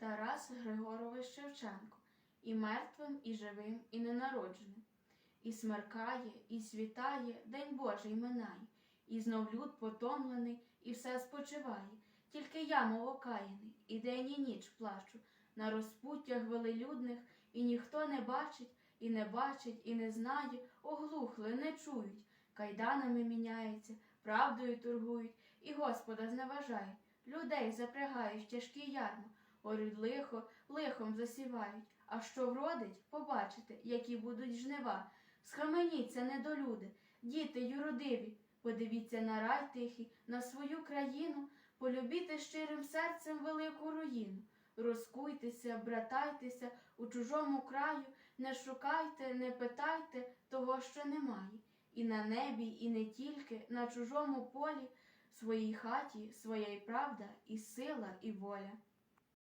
Тарас Григорович Шевченко, і мертвим, і живим, і ненародженим. І смеркає, і світає, День Божий минає, і знов люд потомлений, і все спочиває. Тільки я, мов окаяний, і день, і ніч плачу на розпуттях велелюдних, і ніхто не бачить, і не бачить, і не знає, оглухли, не чують. Кайданами міняються, правдою торгують, і Господа зневажають. Людей запрягають тяжкі ярма, орють лихо, лихом засівають. А що вродить, побачите, які будуть жнива. Схаменіться, недолюди, діти юродиві, подивіться на рай тихий, на свою країну, полюбіте щирим серцем велику руїну. Розкуйтеся, братайтеся у чужому краю, не шукайте, не питайте того, що немає. І на небі, і не тільки, на чужому полі, своїй хаті, своя й правда, і сила, і воля.